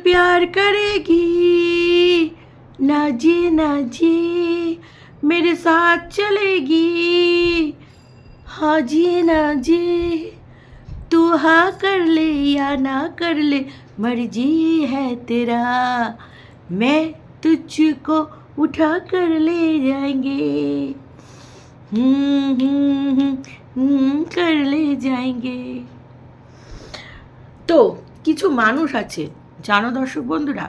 प्यार करेगी ना जी ना जी मेरे साथ चलेगी हाँ जी ना जी तू हाँ कर ले या ना कर ले मर्जी है तेरा मैं तुझको उठा कर ले जाएंगे हम्म हम्म हम्म, हम्म कर ले जाएंगे তো কিছু মানুষ আছে জানো দর্শক বন্ধুরা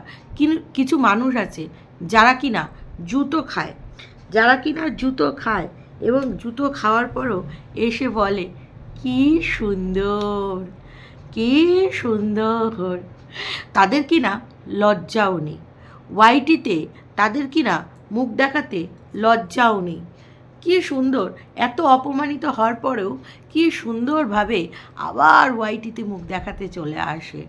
কিছু মানুষ আছে যারা কিনা জুতো খায়। যারা কিনা জুতো খায় এবং জুতো খাওয়ার পরও এসে বলে, কি সুন্দর কি সুন্দর। তাদের কিনা লজ্জাও নেই। ওয়াইটিতে তাদের কিনা মুখ দেখাতে লজ্জাও নেই। কী সুন্দর, এত অপমানিত হওয়ার পরেও কী সুন্দরভাবে আবার ওয়াইটিতে মুখ দেখাতে চলে আসে।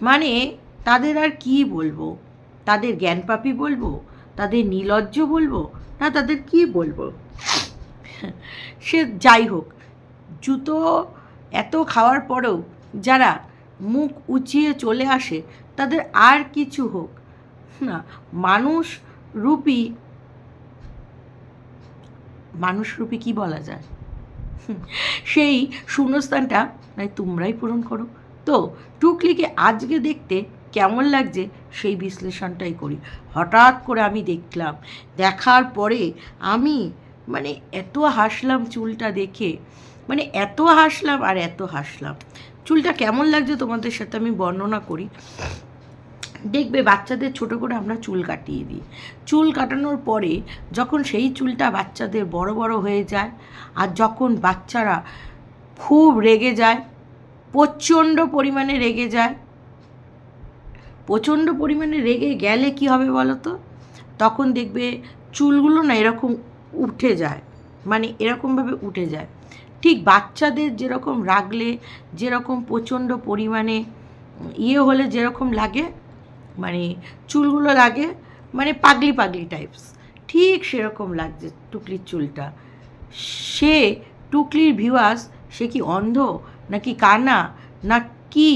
মানে তাদের আর কি বলব? তাদের জ্ঞানপাপী বলব? তাদের নির্লজ্জ বলব? না, তাদের কি বলব? সে যাই হোক, জুতো এত খাওয়ার পরেও যারা মুখ উঁচিয়ে চলে আসে, তাদের আর কিছু হোক। না, মানুষ রূপী মানুষরূপী কি বলা যায়? সেই শূন্যস্থানটা নয় তোমরাই পূরণ করো। তো টুকলিকে আজকে দেখতে কেমন লাগছে সেই বিশ্লেষণটাই করি। হঠাৎ করে আমি দেখলাম, দেখার পরে আমি মানে এত হাসলাম চুলটা দেখে মানে এত হাসলাম আর এত হাসলাম। চুলটা কেমন লাগছে তোমাদের সাথে আমি বর্ণনা করি। দেখবে বাচ্চাদের ছোট করে আমরা চুল কাটিয়ে দিই। চুল কাটানোর পরে যখন সেই চুলটা বাচ্চাদের বড় বড় হয়ে যায় আর যখন বাচ্চারা খুব রেগে যায় প্রচণ্ড পরিমাণে রেগে যায়। প্রচণ্ড পরিমাণে রেগে গেলে কি হবে বলো তো তখন দেখবে চুলগুলো না এরকম উঠে যায়। মানে এরকমভাবে উঠে যায়। ঠিক বাচ্চাদের যেরকম রাগলে, যেরকম প্রচণ্ড পরিমাণে ইয়ে হলে যেরকম লাগে মানে চুলগুলো লাগে মানে পাগলি পাগলি টাইপস ঠিক সেরকম লাগছে টুকলির চুলটা। সে, টুকলির ভিউয়ার্স সে কি অন্ধ? নাকি কানা না কি?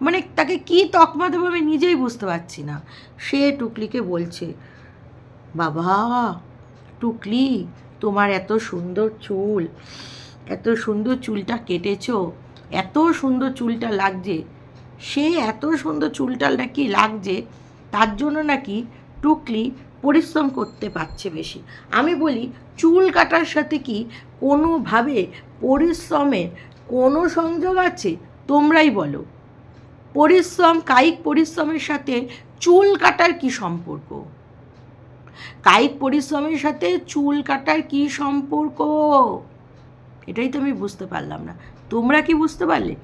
মানে তাকে কি তকমা দেবো আমি নিজেই বুঝতে পারছি না। সে টুকলিকে বলছে, বাবা, টুকলি, তোমার এত সুন্দর চুল, এত সুন্দর চুলটা কেটেছো, এত সুন্দর চুলটা লাগছে, সে এত সুন্দর চুলটা নাকি লাগছে, তার জন্য নাকি টুকলি পরিশ্রম করতে পারছে বেশি। আমি বলি, চুল কাটার সাথে কি কোনোভাবে পরিশ্রমের কোনো সংযোগ আছে? তোমরাই বলো। পরিশ্রম, কায়িক পরিশ্রমের সাথে চুল কাটার কি সম্পর্ক? কায়িক পরিশ্রমের সাথে চুল কাটার কি সম্পর্ক? এটাই তো আমি বুঝতে পারলাম না। তোমরা কি বুঝতে পারলে?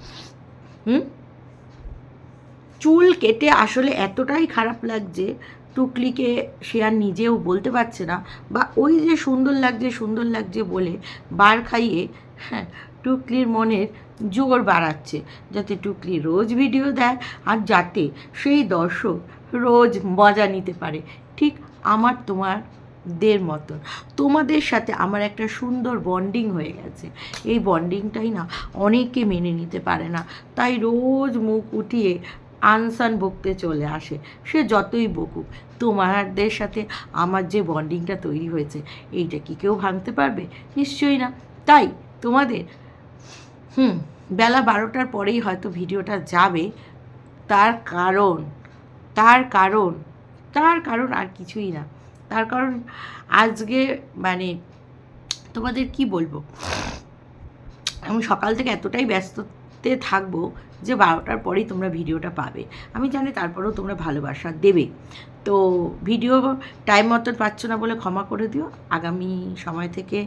হুম? চুল কেটে আসলে এতটাই খারাপ লাগছে, টুকলিকে সে আর নিজেও বলতে পারছে না, বা ওই যে সুন্দর লাগছে সুন্দর লাগছে বলে বার খাইয়ে হ্যাঁ টুকলির মনের জোর বাড়াচ্ছে, যাতে টুকলি রোজ ভিডিও দেয় আর যাতে সেই দর্শক রোজ মজা নিতে পারে। ঠিক আমার তোমার দের মতন। তোমাদের সাথে আমার একটা সুন্দর বন্ডিং হয়ে গেছে। এই বন্ডিংটাই না অনেকে মেনে নিতে পারে না। তাই রোজ মুখ উঠিয়ে আনসান বকতে চলে আসে। সে যতই বকুক, তোমাদের সাথে আমার যে বন্ডিংটা তৈরি হয়েছে, এইটা কি কেউ ভাঙতে পারবে? নিশ্চয়ই না। তাই তোমাদের হুম, বেলা বারোটার পরেই হয়তো ভিডিওটা যাবে। তার কারণ তার কারণ তার কারণ আর কিছুই না। তার কারণ আজকে মানে তোমাদের কি বলব? আমি সকাল থেকে এতটাই ব্যস্ততে থাকব যে বারোটার পরেই তোমরা ভিডিওটা পাবে। আমি জানি তারপরেও তোমরা ভালোবাসা দেবে। তো ভিডিও টাইম মতন পাচ্ছ না বলে ক্ষমা করে দিও। আগামী সময় থেকে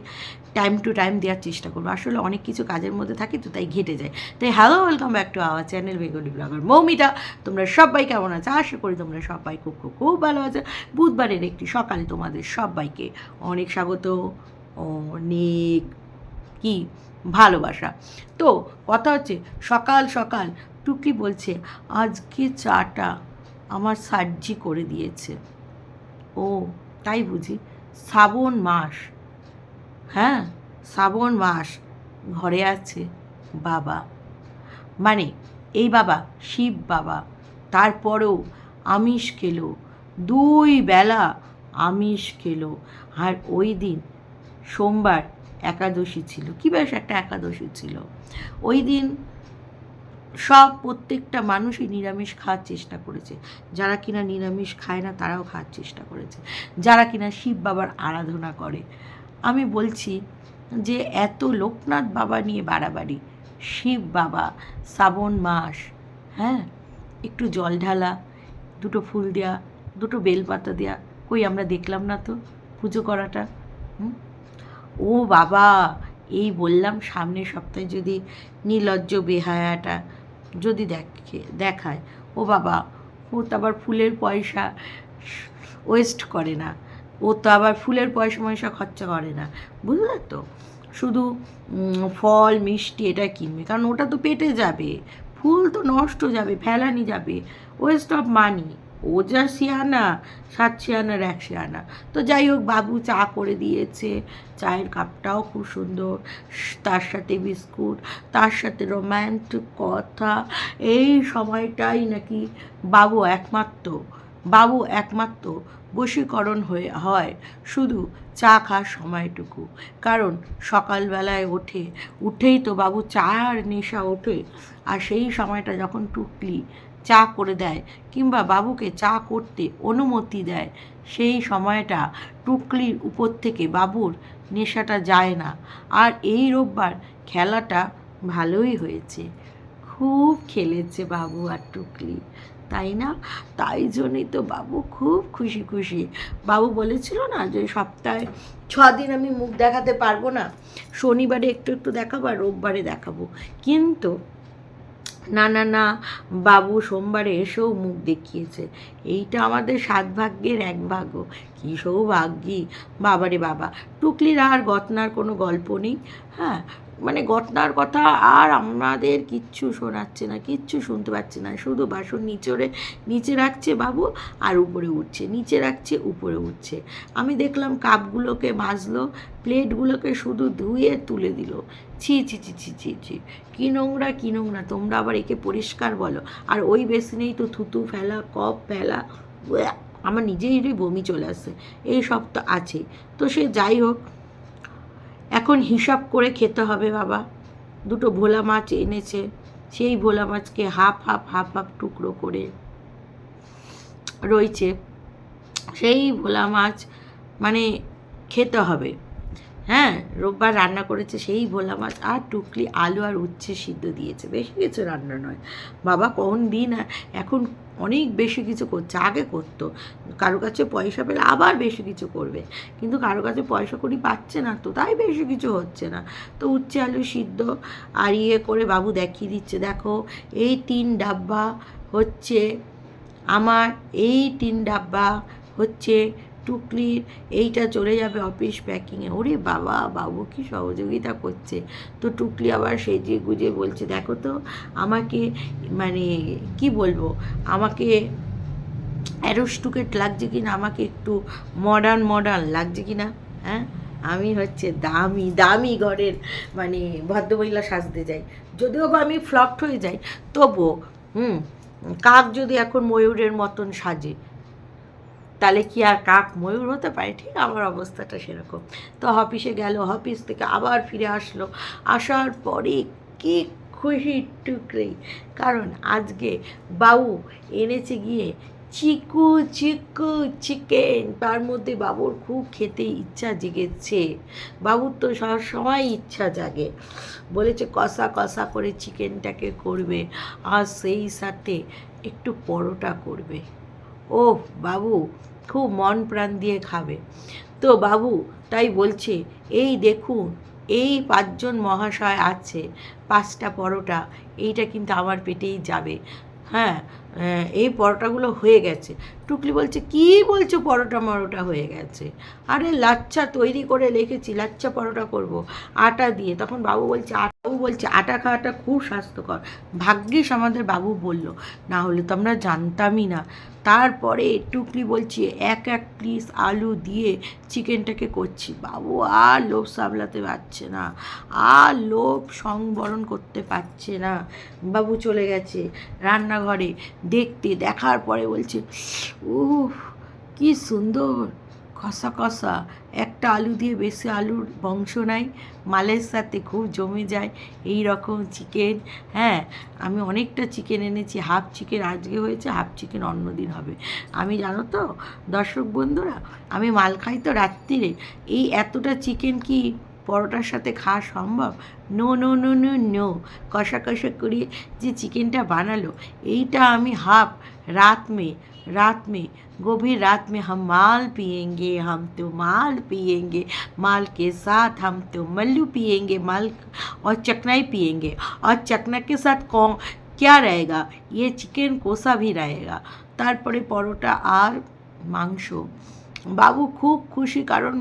টাইম টু টাইম দেওয়ার চেষ্টা করব। আসলে অনেক কিছু কাজের মধ্যে থাকি তো তাই ঘেটে যায়। তাই hello welcome back to our channel Bengali blogger Moumita. তোমরা সবাই কেমন আছো? আশা করি তোমরা সবাই খুব খুব খুব ভালো আছো। বুধবারের একটি সকালে তোমাদের সবাইকে অনেক স্বাগত। অনেক কি ভালোবাসা। তো কথা হচ্ছে, সকাল সকাল টুকি বলছে, আজকে চাটা আমার সার্জি করে দিয়েছে। ও, তাই বুঝি? শ্রাবণ মাস। হ্যাঁ শ্রাবণ মাস, ঘরে আছে বাবা। মানে এই বাবা, শিব বাবা। তারপরেও আমিষ খেলো, দুই বেলা আমিষ খেলো। আর ওই দিন সোমবার একাদশী ছিল। কী বেশ একটা একাদশী ছিল। ওই দিন সব, প্রত্যেকটা মানুষই নিরামিষ খাওয়ার চেষ্টা করেছে। যারা কিনা নিরামিষ খায় না, তারাও খাওয়ার চেষ্টা করেছে। যারা কিনা শিব বাবার আরাধনা করে। আমি বলছি যে এত লোকনাথ বাবা নিয়ে বাড়াবাড়ি। শিব বাবা, শ্রাবণ মাস হ্যাঁ? একটু জল ঢালা, দুটো ফুল দেয়া, দুটো বেলপাতা দেয়া। কই আমরা দেখলাম না তো পুজো করাটা ও বাবা, এই বললাম সামনের সপ্তাহে যদি নির্লজ্জ বেহায়াটা যদি দেখে, দেখায়। ও বাবা ও তো আবার ফুলের পয়সা ওয়েস্ট করে না। ও তো আবার ফুলের পয়সা পয়সা খরচা করে না, বুঝলে তো? শুধু ফল, মিষ্টি এটা কিনবে, কারণ ওটা তো পেটে যাবে, ফুল তো নষ্ট যাবে, ফেলানি যাবে ওয়েস্ট অফ মানি ও যা শিয়ানা সাত শিয়ানার এক শিয়ানা তো যাই হোক, বাবু চা করে দিয়েছে, চায়ের কাপটাও খুব সুন্দর তার সাথে বিস্কুট, তার সাথে রোম্যান্টিক কথা, এই সময়টাই নাকি বাবু একমাত্র বাবু একমাত্র বশীকরণ হয়ে হয় শুধু চা খাওয়ার সময়টুকু। কারণ সকালবেলায় ওঠে, উঠেই তো বাবু চার নেশা ওঠে। আর সেই সময়টা যখন টুকলি চা করে দেয় কিংবা বাবুকে চা করতে অনুমতি দেয়, সেই সময়টা টুকলির উপর থেকে বাবুর নেশাটা যায় না। আর এই রোববার খেলাটা ভালোই হয়েছে। খুব খেলেছে বাবু আর টুকলি। তাই না? তাই জন্যই তো বাবু খুব খুশি খুশি। বাবু বলেছিল না যে সপ্তাহে ছ দিন আমি মুখ দেখাতে পারব না? শনিবারে একটু একটু দেখাবো আর রোববারে দেখাবো। কিন্তু না না না, বাবু সোমবারে এসেও মুখ দেখিয়েছে। এইটা আমাদের সাত ভাগ্যের এক ভাগ্য। কী সৌভাগ্যি। বাবারে বাবা। টুকলির আর গতনার কোনো গল্প নেই। হ্যাঁ মানে ঘটনার কথা আর আমাদের কিচ্ছু শোনাচ্ছে না, কিচ্ছু শুনতে পাচ্ছে না। শুধু বাসন নিচরে, নিচে রাখছে বাবু আর উপরে উঠছে, নিচে রাখছে, উপরে উঠছে। আমি দেখলাম কাপগুলোকে মাজলো, প্লেটগুলোকে শুধু ধুয়ে তুলে দিল। ছি ছি ছি ছি ছি ছি। কী নোংরা কী নোংরা, তোমরা আবার একে পরিষ্কার বলো। আর ওই বেসিনেই তো থুতু ফেলা, কপ ফেলা আমার নিজেরই বমি চলে আসছে। এই সব তো আছে তো সে যাই হোক এখন হিসাব করে খেতে হবে বাবা। দুটো ভোলা মাছ এনেছে, সেই ভোলা মাছকে হাফ হাফ হাফ হাফ টুকরো করে রয়েছে। সেই ভোলা মাছ মানে খেতে হবে। হ্যাঁ রোববার রান্না করেছে সেই ভোলা মাছ আর টুকলি আলু আর উচ্ছে সিদ্ধ দিয়েছে। বেশি কিছু রান্না নয়। বাবা কোন দিন এখন অনেক বেশি কিছু করছে, আগে করতো। কারও কাছে পয়সা পেলে আবার বেশি কিছু করবে। কিন্তু কারও কাছে পয়সা করি পাচ্ছে না তো, তাই বেশি কিছু হচ্ছে না। তো উচ্ছে আলু সিদ্ধ আর ইয়ে করে বাবু দেখিয়ে দিচ্ছে, দেখো, এই তিন ডাব্বা হচ্ছে আমার, এই তিন ডাব্বা হচ্ছে টুকলির এইটা চলে যাবে অফিস প্যাকিংয়ে ওরে বাবা, বাবু কি সহযোগিতা করছে। তো টুকলি আবার সেজে গুজে বলছে, দেখো তো, আমাকে মানে কি বলব, আমাকে অ্যারোস্টুকেট লাগছে কি না আমাকে একটু মডার্ন মডার্ন লাগছে কি না হ্যাঁ? আমি হচ্ছে দামি দামি ঘরের মানে ভদ্রমহিলা সাজতে যাই যদিও বা আমি ফ্লপড হয়ে যাই, তবুও, হুম, কাক যদি এখন ময়ূরের মতন সাজে তাহলে কি আর কাক ময়ূর হতে পারে? ঠিক আমার অবস্থাটা সেরকম। তো অফিসে গেল, অফিস থেকে আবার ফিরে আসলো। আসার পরে কি খুশি টুকরেই কারণ আজকে বাবু এনেছে গিয়ে চিকু চিকু চিকেন। তার মধ্যে বাবুর খুব খেতে ইচ্ছা জেগেছে। বাবুর তো সবসময় ইচ্ছা জাগে। বলেছে কষা কষা করে চিকেনটাকে করবে আর সেই সাথে একটু পরোটা করবে। ও বাবু, খুব মন প্রাণ দিয়ে খাবে। তো বাবু তাই বলছে, এই দেখুন, এই পাঁচজন মহাশয় আছে, পাঁচটা পরোটা, এইটা কিন্তু আমার পেটেই যাবে। হ্যাঁ এই পরোটাগুলো হয়ে গেছে। টুকলি বলছে, কি বলছো পরোটা মরোটা হয়ে গেছে? আরে লাচ্ছা তৈরি করে রেখেছি, লাচ্ছা পরোটা করব। আটা দিয়ে তখন বাবু বলছে বাবু বলছে, আটা খাওয়াটা খুব স্বাস্থ্যকর। ভাগ্যিস আমাদের বাবু বলল, না হলে তো আমরা জানতামই না। তারপরে টুকলি বলছি, এক এক পিস আলু দিয়ে চিকেনটাকে করছি। বাবু আর লোভ সামলাতে পারছে না, আর লোভ সংবরণ করতে পারছে না। বাবু চলে গেছে রান্নাঘরে। দেখতে, দেখার পরে বলছে, উহ, কি সুন্দর কষা কষা একটা আলু দিয়ে বেশি আলুর বংশ নাই, মালের সাথে খুব জমে যায়, এই রকম চিকেন। হ্যাঁ আমি অনেকটা চিকেন এনেছি, হাফ চিকেন আজকে হয়েছে, হাফ চিকেন অন্য দিন হবে। আমি জানো তো, দর্শক বন্ধুরা, আমি মাল খাই তো রাত্রিরে, এই এতটা চিকেন কি পরোটার সাথে খাওয়া সম্ভব no no no no no কষা কষা করিয়ে যে চিকেনটা বানালো এইটা আমি হাফ রাত মে रात में गभीर रात में हम माल पिएंगे हम तो माल पिएंगे माल के साथ हम तो मल्लू पिएंगे माल और चकनाई पिएंगे और चकना के साथ कौन क्या रहेगा ये चिकन कोसा भी रहेगा তারপরে পরোটা আর মাংস বাবু খুব খুশি কারণ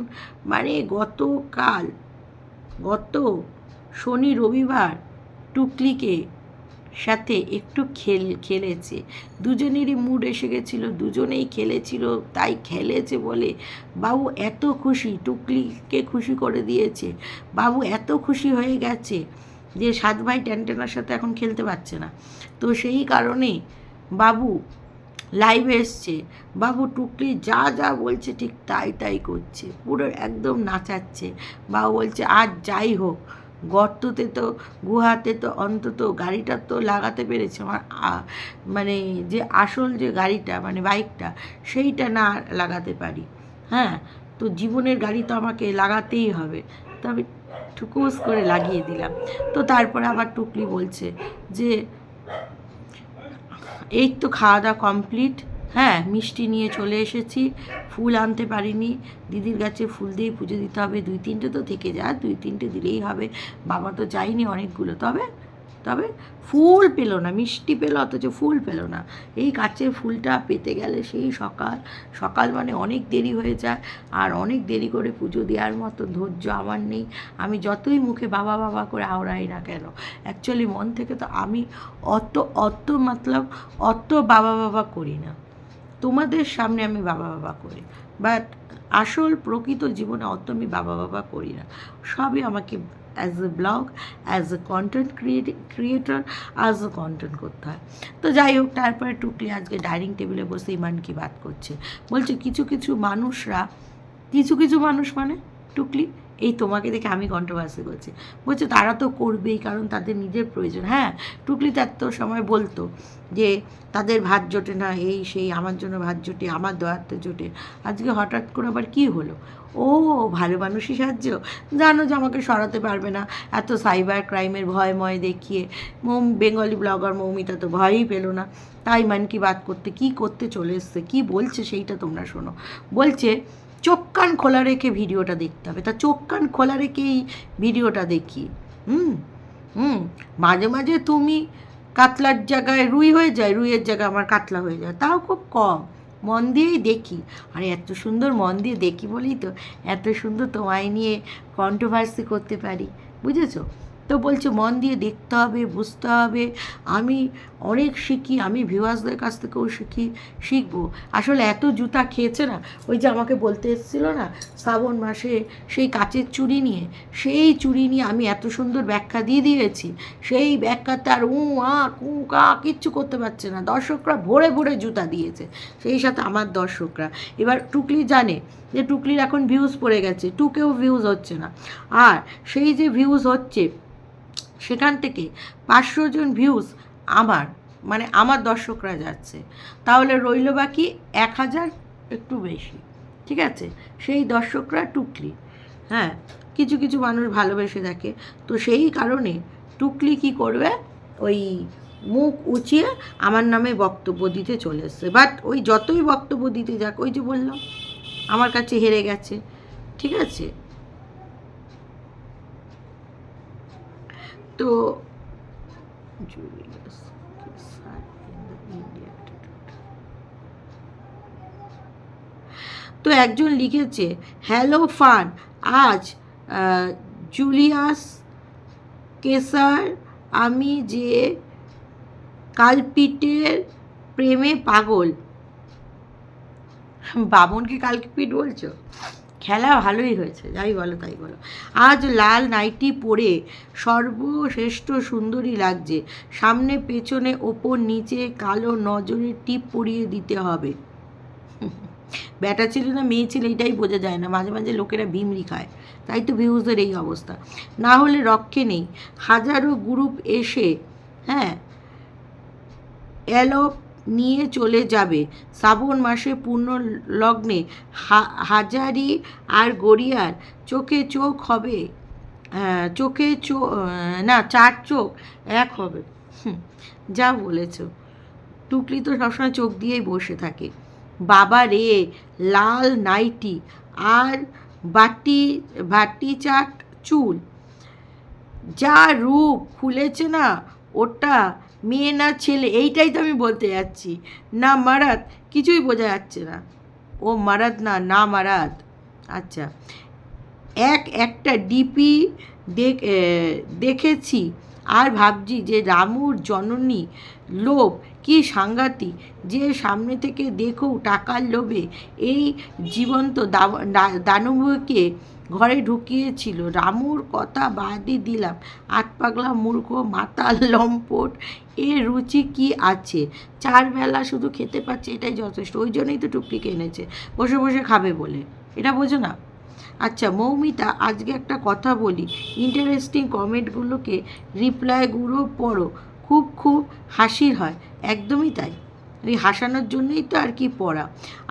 মানে গতকাল গত শনি রবিবার টুকলিকে সাথে একটু খেল, খেলেছে। দুজনেরই মুড এসে গেছিল, দুজনেই খেলেছিল, তাই খেলেছে বলে বাবু এত খুশি, টুকলিকে খুশি করে দিয়েছে। বাবু এত খুশি হয়ে গেছে যে সাত ভাই ট্যান্টেনার সাথে এখন খেলতে পারছে না। তো সেই কারণে বাবু লাইভে এসছে। বাবু টুকলি যা যা বলছে ঠিক তাই তাই করছে। পুরো একদম নাচাচ্ছে। বাবু বলছে, আজ যাই হোক। গর্ততে তো, গুহাতে তো, অন্তত গাড়িটা তো লাগাতে পেরেছে। আমার মানে যে আসল যে গাড়িটা মানে বাইকটা, সেইটা না লাগাতে পারি। হ্যাঁ তো জীবনের গাড়ি তো আমাকে লাগাতেই হবে। তো আমি ঠুকুস করে লাগিয়ে দিলাম। তো তারপরে আবার টুকলি বলছে যে এই তো খাওয়া দাওয়া কমপ্লিট হ্যাঁ মিষ্টি নিয়ে চলে এসেছি। ফুল আনতে পারিনি। দিদির গাছে ফুল দিয়ে পুজো দিতে হবে। দুই তিনটে তো থেকে যায়। দুই তিনটে দিলেই হবে। বাবা তো চাইনি অনেকগুলো। তবে তবে ফুল পেল না, মিষ্টি পেল, অথচ ফুল পেল না। এই গাছের ফুলটা পেতে গেলে সেই সকাল সকাল মানে অনেক দেরি হয়ে যায়, আর অনেক দেরি করে পুজো দেওয়ার মতো ধৈর্য আমার নেই। আমি যতই মুখে বাবা বাবা করে আওড়াই না কেন অ্যাকচুয়ালি মন থেকে তো আমি অত অত মতলব অত বাবা বাবা করি না। তোমাদের সামনে আমি বাবা বাবা করি বাট আসল প্রকৃত জীবনে অত আমি বাবা বাবা করি না। সবই আমাকে as a blog as a content creator as a content করতে হয়। তো যাই হোক তারপরে টুকলি আজকে ডাইনিং টেবিলে বসে ইমান কি বাত করছে? বলছে, কিছু কিছু মানুষরা, কিছু কিছু মানুষ মানে টুকলি এই তোমাকে দেখে আমি কন্ট্রোভার্সি করছি। বলছে, তারা তো করবেই, কারণ তাদের নিজের প্রয়োজন। হ্যাঁ টুকলি তার তো সময় বলতো যে, তাদের ভাত জোটে না, এই সেই, আমার জন্য ভাত জোটে, আমার দয়াতে জোটে। আজকে হঠাৎ করে আবার কী হলো? ও, ভালো মানুষই সাহায্য। জানো যে আমাকে সরাতে পারবে না। এত সাইবার ক্রাইমের ভয় ময় দেখিয়ে মৌ বেঙ্গলি ব্লগার মৌমিতা তো ভয়ই পেল না। তাই মান কি বাত করতে, কি করতে চলে এসছে, কী বলছে সেইটা তোমরা শোনো। বলছে চোখ কান খোলা রেখে ভিডিওটা দেখতে হবে। তা চোখ কান খোলা রেখেই ভিডিওটা দেখি। হুম হুম, মাঝে মাঝে তুমি কাতলার জায়গায় রুই হয়ে যায়, রুইয়ের জায়গায় আমার কাতলা হয়ে যায়, তাও খুব কম। মন দিয়েই দেখি। আর এত সুন্দর মন দিয়ে দেখি বলেই তো, এত সুন্দর তোমায় নিয়ে কন্ট্রোভার্সি করতে পারি। বুঝেছ? তো বলছে, মন দিয়ে দেখতে হবে, বুঝতে হবে। আমি অনেক শিখি, আমি ভিউয়ার্সদের কাছ থেকেও শিখি, শিখব। আসলে এত জুতা খেয়েছে না? ওই যে আমাকে বলতে এসেছিল না, শ্রাবণ মাসে সেই কাচের চুড়ি নিয়ে, সেই চুড়ি নিয়ে আমি এত সুন্দর ব্যাখ্যা দিয়ে দিয়েছি, সেই ব্যাখ্যাতে আর উ, আ, কু, কা কিচ্ছু করতে পারছে না। দর্শকরা ভরে ভরে জুতা দিয়েছে, সেই সাথে আমার দর্শকরা। এবার টুকলি জানে যে টুকলির এখন ভিউজ পড়ে গেছে, টুকেও ভিউজ হচ্ছে না। আর সেই যে ভিউজ হচ্ছে সেখান থেকে পাঁচশো জন ভিউজ আমার মানে আমার দর্শকরা যাচ্ছে। তাহলে রইল বাকি এক হাজার একটু বেশি, ঠিক আছে? সেই দর্শকরা টুকলি হ্যাঁ? কিছু কিছু মানুষ ভালোবেসে দেখে। তো সেই কারণে টুকলি কি করবে? ওই মুখ উঁচিয়ে আমার নামে বক্তব্য দিতে চলে এসছে। বাট ওই যতই বক্তব্য দিতে যাক, ওই যে বললাম, আমার কাছে হেরে গেছে, ঠিক আছে? তো. তো একজন লিখেছে হ্যালো ফান আজ জুলিয়াস কেসার আমি যে কালপিটের প্রেমে পাগল। বামনকে কালপিট বলছো? খেলা ভালোই হয়েছে, যাই বলো তাই বলো। আজ লাল নাইটি পরে সর্বশ্রেষ্ঠ সুন্দরী লাগছে। সামনে, পেছনে, ওপর, নিচে, কালো নজরে টিপ পরিয়ে দিতে হবে। ব্যাটা ছেলে না, মেয়ে ছেলে, এটাই বোঝা যায় না। মাঝে মাঝে লোকেরা ভিমরি খায়। তাই তো ভিউজের এই অবস্থা। না হলে রক্ষে নেই। হাজারো গ্রুপ এসে হ্যাঁ অ্যালপ নিয়ে চলে যাবে। শ্রাবণ মাসে পূর্ণ লগ্নে হাজারি আর গড়িয়ার চোখে চোখ হবে চোখে চো না, চার চোখ এক হবে। যা বলেছ। টুকলি তো সবসময় চোখ দিয়েই বসে থাকে। বাবা রে, লাল নাইটি আর বাটি বাটি চাট চুল। যা রূপ, খুলেছে না ওটা মেয়ে না ছেলে, এইটাই তো আমি বলতে যাচ্ছি। না মারাত, কিছুই বোঝা যাচ্ছে না। ও মারাত না না মারাত। আচ্ছা এক একটা ডিপি দেখ দেখেছি। আর ভাবছি যে রামুর জননী লোভ, কি সাংঘাতিক। যে সামনে থেকে দেখো টাকার লোভে, এই জীবন্ত দানবকে ঘরে ঢুকিয়েছিল। রামুর কথা বাদই দিলাম। আট পাগলা মূর্খ, মাতাল, লম্পট, এর রুচি কি আছে? চার বেলা শুধু খেতে পাচ্ছে, এটাই যথেষ্ট। ওই জন্যই তো টুকটিকে এনেছে বসে বসে খাবে বলে। এটা বোঝো না? আচ্ছা মৌমিতা, আজকে একটা কথা বলি। ইন্টারেস্টিং কমেন্টগুলোকে রিপ্লাইগুলো পড়ো। খুব খুব হাসির হয়, একদমই তাই। ওই হাসানোর জন্যই তো আর কি পড়া।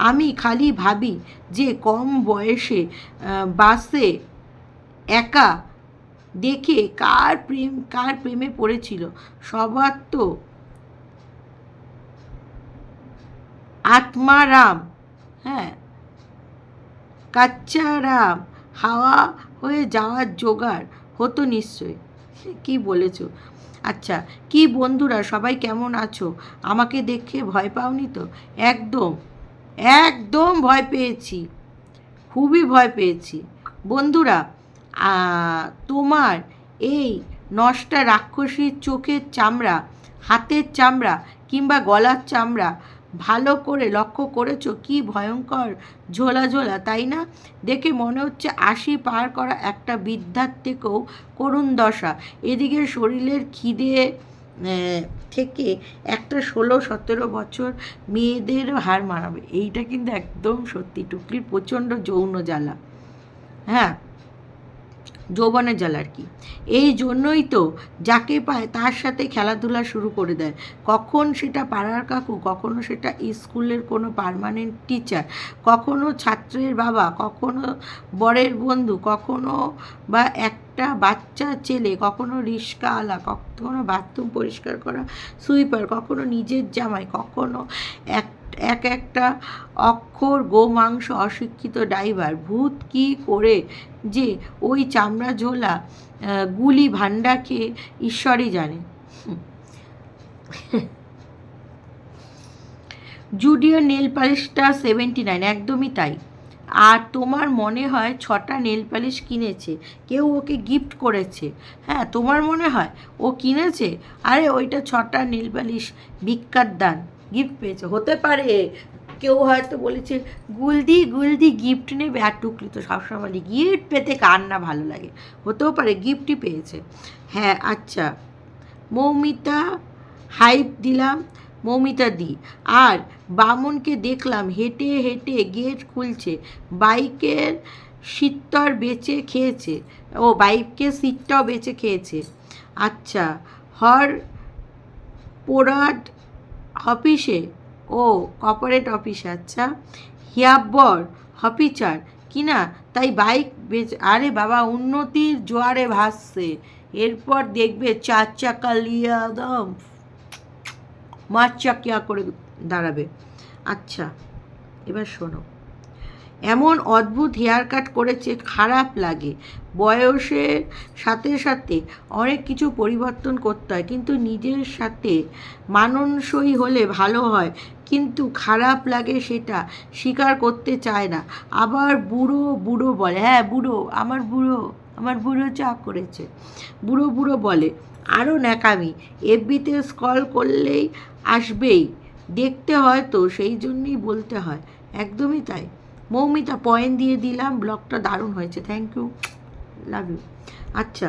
আমি খালি ভাবি যে কম বয়সে বাসে একা দেখে কার প্রেম, কার প্রেমে পড়েছিল? সবার তো আত্মারাম হ্যাঁ কাচ্চারাম, হাওয়া হয়ে যাওয়ার জোগাড় হতো নিশ্চয় কি বলেছ? আচ্ছা কি বন্ধুরা, সবাই কেমন আছো? আমাকে দেখে ভয় পাওনি তো? একদম একদম ভয় পেয়েছি, খুবই ভয় পেয়েছি। বন্ধুরা তোমার এই নষ্টা রাক্ষসীর চোখের চামড়া, হাতের চামড়া কিংবা গলার চামড়া ভালো করে লক্ষ্য করেছ? কি ভয়ঙ্কর ঝোলা ঝোলা, তাই না? দেখে মনে হচ্ছে আশি পার করা একটা বৃদ্ধার থেকেও করুণ দশা। এদিকে শরীরের খিদে থেকে একটা ষোলো, সতেরো বছর মেয়েদেরও হার মানাবে। এইটা কিন্তু একদম সত্যি। টুকলির প্রচণ্ড যৌন জ্বালা। হ্যাঁ? যৌবনের জল আর কি। এই জন্যই তো যাকে পায় তার সাথে খেলাধুলা শুরু করে দেয়। কখন সেটা পাড়ার কাকু, কখনো সেটা স্কুলের কোনো পার্মানেন্ট টিচার কখনো ছাত্রের বাবা, কখনো বরের বন্ধু, কখনো বা একটা বাচ্চা ছেলে, কখনো রিস্কাওয়ালা কখনো বাথরুম পরিষ্কার করা সুইপার কখনো নিজের জামাই, কখনো এক এক একটা অক্ষর গোমাংস অশিক্ষিত ড্রাইভার, ভূত কি করে যে ওই চামড়া ঝোলা গুলি ভান্ডাকে ঈশ্বরই জানে। জুডিও নেল পালিশটা সেভেন্টি নাইন, একদমই তাই। আর তোমার মনে হয় ছটা নেল পালিশ কিনেছে, কেউ ওকে গিফট করেছে? হ্যাঁ তোমার মনে হয় ও কিনেছে? আরে, ওইটা ছটা নেল পালিশ ভিক্ষার দান। গিফট পেয়েছে। হতে পারে কেউ হয়তো বলেছে, গুলদি গুলদি গিফট নেবে? আর টুকলি তো সবসময় গিফট পেতে কার না ভালো লাগে? হতেও পারে গিফটই পেয়েছে। হ্যাঁ আচ্ছা। মৌমিতা হাইপ দিলাম। মৌমিতা দি। আর বামনকে দেখলাম, হেঁটে হেঁটে গেট খুলছে। বাইকের সিটটার বেচে খেয়েছে। ও, বাইকের সিটটাও বেচে খেয়েছে। আচ্ছা হর পোরাড অফিসে, ও কর্পোরেট অফিসে আচ্ছা। হিয়াব্বর হপিচার কিনা তাই বাইক বেচ, আরে বাবা, উন্নতির জোয়ারে ভাসছে। এরপর দেখবে চার চাকা লিয়াদম মাছ চাকিয়া করে দাঁড়াবে। আচ্ছা এবার শোনো। এমন অদ্ভুত হেয়ার কাট করেছে, খারাপ লাগে। বয়সের সাথে সাথে অনেক কিছু পরিবর্তন করতে হয়, কিন্তু নিজের সাথে মাননসই হলে ভালো হয়। কিন্তু খারাপ লাগে সেটা স্বীকার করতে চায় না। আবার বুড়ো বুড়ো বলে হ্যাঁ বুড়ো, আমার বুড়ো আমার বুড়ো চা করেছে। বুড়ো বুড়ো বলে আরও ন্যাকামি, এফবিতে স্কল করলেই আসবেই, দেখতে হয় তো, সেই জন্যই বলতে হয়। একদমই তাই। মৌমিতা পয়েন্ট দিয়ে দিলাম ব্লগটা দারুণ হয়েছে থ্যাংক ইউ লাভ ইউ আচ্ছা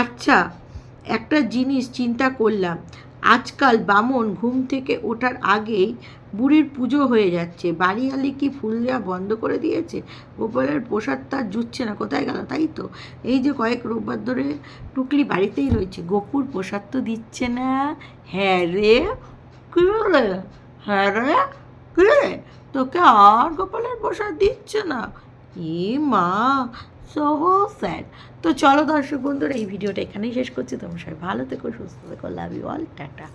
আচ্ছা একটা জিনিস চিন্তা করলাম, আজকাল বামন ঘুম থেকে ওঠার আগেই বুড়ির পুজো হয়ে যাচ্ছে, বাড়িয়ালি কি ফুল দেওয়া বন্ধ করে দিয়েছে? গোপালের প্রসাদ তার জুটছে না, কোথায় গেল তাই তো? এই যে কয়েক রোববার ধরে টুকলি বাড়িতেই রয়েছে গোপুর প্রসাদ তো দিচ্ছে না হ্যাঁ রে হ্যাঁ রে? তোকে আর গোপালের প্রসাদ দিচ্ছে না। কি মা সো স্যাড তো চলো দর্শক বন্ধুরা, এই ভিডিওটা এখানেই শেষ করছি। তোমার সবাই ভালো থেকো, সুস্থ থেকো লাভ ইউ অল টাটা।